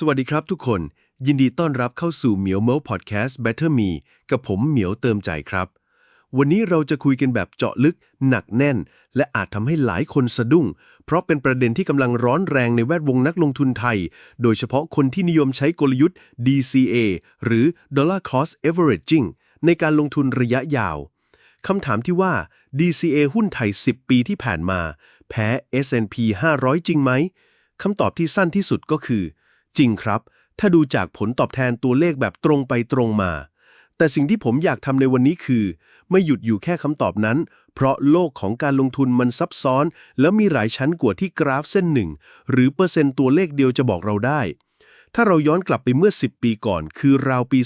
สวัสดีครับทุกคน ยินดีต้อนรับเข้าสู่เหมียวเมลพอดแคสต์ Better Me กับผมเหมียวเติมใจครับ วันนี้เราจะคุยกันแบบเจาะลึก หนักแน่น และอาจทำให้หลายคนสะดุ้ง เพราะเป็นประเด็นที่กำลังร้อนแรงในแวดวงนักลงทุนไทย โดยเฉพาะคนที่นิยมใช้กลยุทธ์ DCA หรือ Dollar Cost Averaging ในการลงทุนระยะยาวคำถามที่ว่า DCA หุ้นไทย 10 ปีที่ผ่านมา แพ้ S&P 500 จริงไหมคำตอบที่สั้นที่สุดก็คือ จริงครับ ถ้าดูจากผลตอบแทนตัวเลขแบบตรงไปตรงมา แต่สิ่งที่ผมอยากทำในวันนี้คือ ไม่หยุดอยู่แค่คำตอบนั้น เพราะโลกของการลงทุนมันซับซ้อน แล้วมีหลายชั้นกว่าที่กราฟเส้นหนึ่ง หรือเปอร์เซ็นต์ตัวเลขเดียวจะบอกเราได้ ถ้าเราย้อนกลับไปเมื่อ 10 ปีก่อน คือราวปี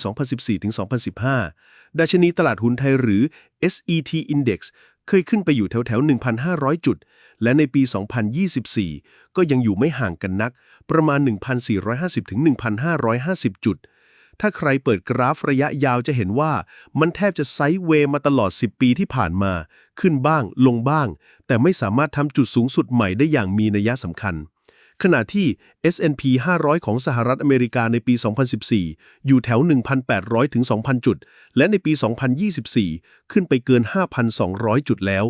2014-2015ดัชนีตลาดหุ้นไทยหรือ SET Index เคยขึ้นไปอยู่แถวแถว1,500 จุด และในปี 2024 ก็ยังอยู่ไม่ห่างกันนัก ประมาณ 1,450 ถึง 1,550 จุด ถ้าใครเปิดกราฟระยะยาวจะเห็นว่ามันแทบจะไซด์เวย์มาตลอด 10 ปีที่ผ่านมา ขึ้นบ้างลงบ้าง แต่ไม่สามารถทำจุดสูงสุดใหม่ได้อย่างมีนัยสำคัญ ขณะที่ S&P 500 ของสหรัฐอเมริกาในปี 2014 อยู่แถว 1,800 ถึง 2,000 จุด และในปี 2024 ขึ้นไปเกิน 5,200 จุดแล้ว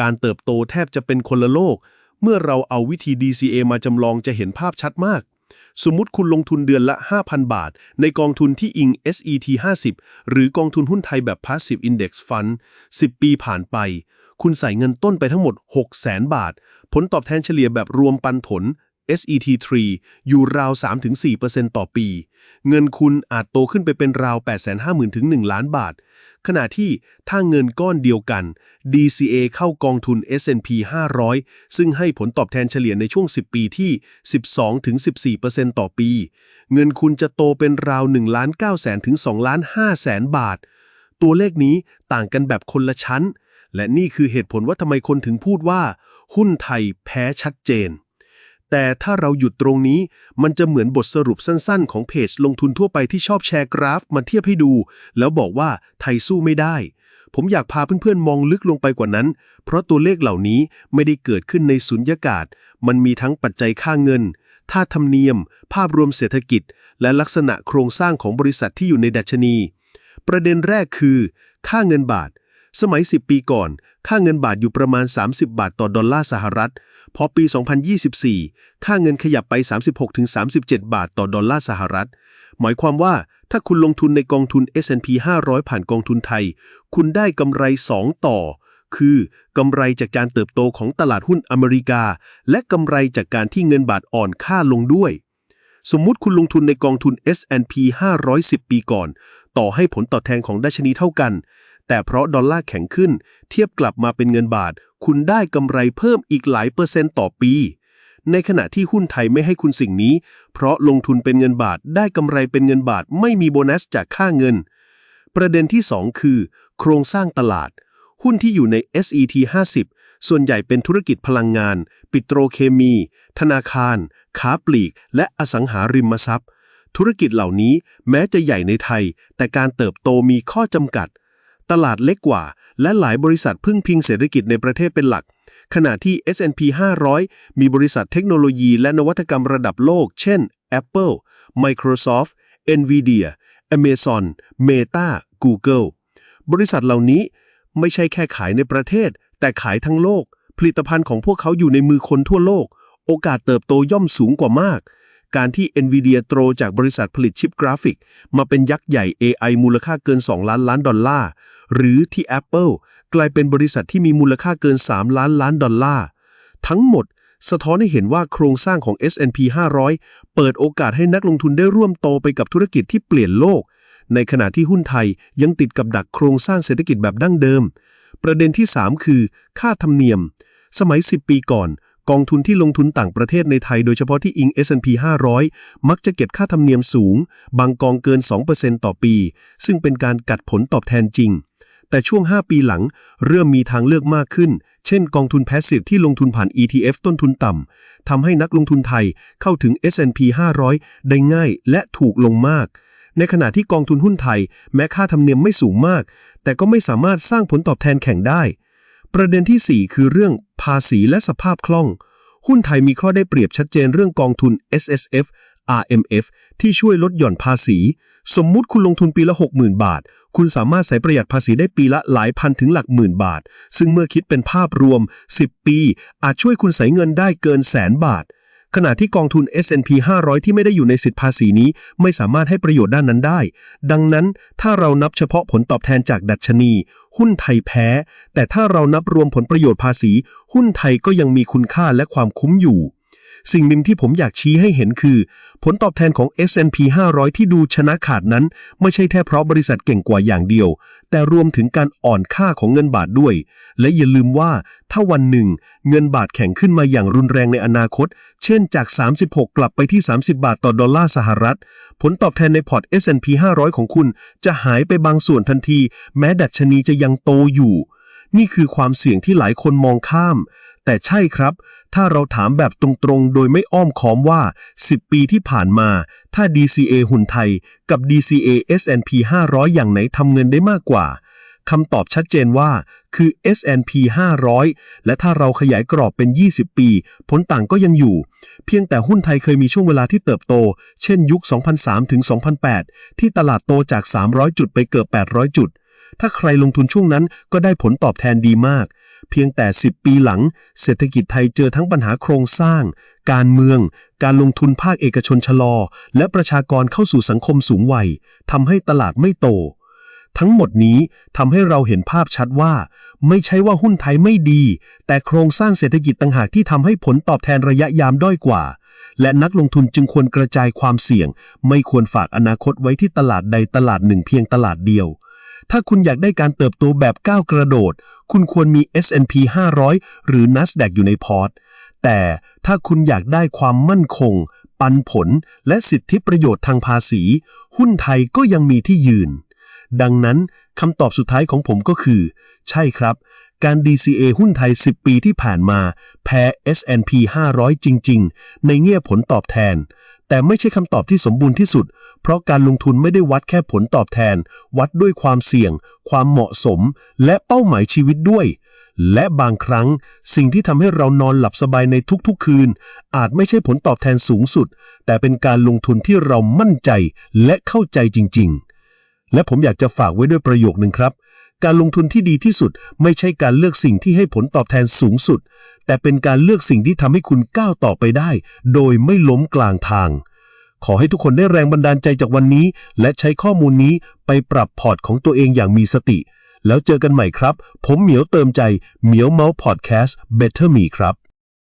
การเติบโตแทบจะเป็นคนละโลก เมื่อเราเอาวิธี DCA มาจำลองจะเห็นภาพชัดมาก สมมุติคุณลงทุนเดือนละ 5,000 บาท ในกองทุนที่อิง SET 50 หรือกองทุนหุ้นไทยแบบ Passive Index Fund 10 ปีผ่านไป คุณใส่เงินต้นไปทั้งหมด 600,000 บาท ผลตอบแทนเฉลี่ยแบบรวมปันผล SET3 อยู่ราว 3-4%ต่อปี เงินคุณอาจโตขึ้นไปเป็นราว 850,000ถึง1ล้านบาท ขณะที่ถ้าเงินก้อนเดียวกัน DCA เข้ากองทุน S&P 500 ซึ่งให้ผลตอบแทนเฉลี่ยในช่วง 10 ปีที่ 12-14%ต่อปี เงินคุณจะโตเป็นราว1ล้าน9แสนถึง2ล้าน5แสนบาท ตัวเลขนี้ต่างกันแบบคนละชั้น และนี่คือเหตุผลว่าทำไมคนถึงพูดว่า หุ้นไทยแพ้ชัดเจน แต่ถ้าเราหยุดตรงนี้มันจะเหมือนบทสรุปสั้นๆ ของเพจลงทุนทั่วไปที่ชอบแชร์กราฟมาเทียบให้ดู แล้วบอกว่าไทยสู้ไม่ได้ ผมอยากพาเพื่อนๆ มองลึกลงไปกว่านั้น เพราะตัวเลขเหล่านี้ไม่ได้เกิดขึ้นในสุญญากาศ มันมีทั้งปัจจัยค่าเงินท่าธรรมเนียม ภาพรวมเศรษฐกิจ และลักษณะโครงสร้างของบริษัทที่อยู่ในดัชนี ประเด็นแรกคือ ค่าเงินบาท สมัย 10 ปีก่อน ค่าเงินบาทอยู่ประมาณ 30 บาทต่อดอลลาร์สหรัฐ พอปี 2024 ค่าเงินขยับไป 36-37 บาทต่อดอลลาร์สหรัฐ หมายความว่าถ้าคุณลงทุนในกองทุน S&P 500 ผ่านกองทุนไทย คุณได้กำไร 2 ต่อ คือกำไรจากการเติบโตของตลาดหุ้นอเมริกา และกำไรจากการที่เงินบาทอ่อนค่าลงด้วย สมมุติคุณลงทุนในกองทุน S&P 510 ปีก่อน ต่อให้ผลตอบแทนของดัชนีเท่ากัน แต่เพราะดอลลาร์แข็งขึ้น เทียบกลับมาเป็นเงินบาท คุณได้กำไรเพิ่มอีกหลายเปอร์เซ็นต์ต่อปี ในขณะที่หุ้นไทยไม่ให้คุณสิ่งนี้ เพราะลงทุนเป็นเงินบาทได้กำไรเป็นเงินบาทไม่มีโบนัสจากค่าเงิน ประเด็นที่ 2 คือ โครงสร้างตลาด หุ้นที่อยู่ใน SET 50 ส่วนใหญ่เป็นธุรกิจพลังงาน ปิโตรเคมี ธนาคาร ค้าปลีก และอสังหาริมทรัพย์ ธุรกิจเหล่านี้แม้จะใหญ่ในไทย แต่การเติบโตมีข้อจำกัด ตลาดเล็กกว่า และหลายบริษัทพึ่งพิงเศรษฐกิจในประเทศเป็นหลัก ขณะที่ S&P 500 มีบริษัทเทคโนโลยีและนวัตกรรมระดับโลก เช่น Apple Microsoft Nvidia Amazon Meta Google บริษัทเหล่านี้ไม่ใช่แค่ขายในประเทศ แต่ขายทั้งโลก ผลิตภัณฑ์ของพวกเขาอยู่ในมือคนทั่วโลก โอกาสเติบโตย่อมสูงกว่ามาก การที่ Nvidia โตจากบริษัทผลิตชิปกราฟิก มาเป็นยักษ์ใหญ่ AI มูลค่าเกิน 2 ล้านล้านดอลลาร์ หรือที่ Apple กลายเป็นบริษัทที่มีมูลค่าเกิน 3 ล้านล้านดอลลาร์ ทั้งหมด สะท้อนให้เห็นว่าโครงสร้างของ S&P 500 เปิดโอกาสให้นักลงทุนได้ร่วมโตไปกับธุรกิจที่เปลี่ยนโลก ในขณะที่หุ้นไทยยังติดกับดักโครงสร้างเศรษฐกิจแบบดั้งเดิม ประเด็นที่ 3 คือ ค่าธรรมเนียม สมัย 10 ปีก่อน กองทุนที่ลงทุนต่างประเทศในไทยโดยเฉพาะที่อิง S&P 500 มักจะเก็บค่าธรรมเนียมสูง บางกองเกิน 2%ต่อปี ซึ่งเป็นการกัดผลตอบแทนจริง แต่ช่วง 5 ปีหลัง เริ่มมีทางเลือกมากขึ้น เช่น กองทุนแพสซีฟที่ลงทุนผ่าน ETF ต้นทุนต่ำทำให้นักลงทุนไทยเข้าถึง S&P 500 ได้ง่ายและถูกลงมากในขณะที่กองทุนหุ้นไทย แม้ค่าธรรมเนียมไม่สูงมาก แต่ก็ไม่สามารถสร้างผลตอบแทนแข่งได้ ประเด็นที่ 4 คือเรื่องภาษีและสภาพคล่อง หุ้นไทยมีข้อได้เปรียบชัดเจนเรื่องกองทุน S S F RMF ที่ช่วยลดหย่อนภาษี สมมุติคุณลงทุนปีละ 60,000 บาท คุณสามารถใส่ประหยัดภาษีได้ปีละหลายพันถึงหลักหมื่นบาท ซึ่งเมื่อคิดเป็นภาพรวม 10 ปี อาจช่วยคุณใส่เงินได้เกินแสนบาท ขณะที่กองทุน S&P 500 ที่ไม่ได้อยู่ในสิทธิภาษีนี้ ไม่สามารถให้ประโยชน์ด้านนั้นได้ ดังนั้นถ้าเรานับเฉพาะผลตอบแทนจากดัชนี หุ้นไทยแพ้ แต่ถ้าเรานับรวมผลประโยชน์ภาษี หุ้นไทยก็ยังมีคุณค่าและความคุ้มอยู่ สิ่งหนึ่งที่ผมอยากชี้ให้เห็นคือ ผลตอบแทนของ S&P 500 ที่ดูชนะขาดนั้น ไม่ใช่แค่เพราะบริษัทเก่งกว่าอย่างเดียว แต่รวมถึงการอ่อนค่าของเงินบาทด้วย และอย่าลืมว่าถ้าวันหนึ่ง เงินบาทแข็งขึ้นมาอย่างรุนแรงในอนาคต เช่นจาก 36 กลับไปที่ 30 บาทต่อดอลลาร์สหรัฐ ผลตอบแทนในพอร์ต S&P 500 ของคุณ จะหายไปบางส่วนทันที แม้ดัชนีจะยังโตอยู่ นี่คือความเสี่ยงที่หลายคนมองข้าม แต่ใช่ครับ ถ้าเราถามแบบตรงๆ โดยไม่อ้อมค้อมว่า 10 ปีที่ผ่านมา ถ้า DCA หุ่นไทยกับ DCA S&P 500 อย่างไหนทำเงินได้มากกว่าคำตอบชัดเจนว่าคือ S&P 500 และถ้าเราขยายกรอบเป็น 20 ปี ผลต่างก็ยังอยู่ เพียงแต่หุ้นไทยเคยมีช่วงเวลาที่เติบโต เช่นยุค 2003 ถึง 2008 ที่ตลาดโตจาก 300 จุดไปเกือบ 800 จุด ถ้าใครลงทุนช่วงนั้นก็ได้ผลตอบแทนดีมาก เพียงแต่ 10 ปีหลัง เศรษฐกิจไทยเจอทั้งปัญหาโครงสร้าง การเมือง การลงทุนภาคเอกชนชะลอ และประชากรเข้าสู่สังคมสูงวัยทำให้ตลาดไม่โต ทั้งหมดนี้ทำให้เราเห็นภาพชัดว่า ไม่ใช่ว่าหุ้นไทยไม่ดี แต่โครงสร้างเศรษฐกิจต่างหากที่ทำให้ผลตอบแทนระยะยามด้อยกว่าและนักลงทุนจึงควรกระจายความเสี่ยง ไม่ควรฝากอนาคตไว้ที่ตลาดใดตลาดหนึ่งเพียงตลาดเดียว ถ้าคุณอยากได้การเติบโตแบบก้าวกระโดด คุณควรมี S&P 500 หรือ NASDAQ อยู่ในพอร์ต แต่ถ้าคุณอยากได้ความมั่นคง ปันผล และสิทธิประโยชน์ทางภาษี หุ้นไทยก็ยังมีที่ยืน ดังนั้นคำตอบสุดท้ายของผมก็คือ ใช่ครับ การ DCA หุ้นไทย 10 ปีที่ผ่านมา แพ้ S&P 500 จริง ๆ ในแง่ผลตอบแทน แต่ไม่ใช่คำตอบที่สมบูรณ์ที่สุด เพราะการลงทุนไม่ได้วัดแค่ผลตอบแทน วัดด้วยความเสี่ยง ความเหมาะสม และเป้าหมายชีวิตด้วย และบางครั้ง สิ่งที่ทำให้เรานอนหลับสบายในทุกๆ คืน อาจไม่ใช่ผลตอบแทนสูงสุด แต่เป็นการลงทุนที่เรามั่นใจและเข้าใจจริง ๆ และผมอยากจะฝากไว้ด้วยประโยคหนึ่งครับ การลงทุนที่ดีที่สุด ไม่ใช่การเลือกสิ่งที่ให้ผลตอบแทนสูงสุด แต่เป็นการเลือกสิ่งที่ทำให้คุณก้าวต่อไปได้ โดยไม่ล้มกลางทาง ขอให้ทุกคนได้แรงบันดาลใจจากวันนี้ และใช้ข้อมูลนี้ไปปรับพอร์ตของตัวเองอย่างมีสติ แล้วเจอกันใหม่ครับ ผมเหมียวเติมใจเหมียวเมาส์พอดแคสต์ Better Me ครับ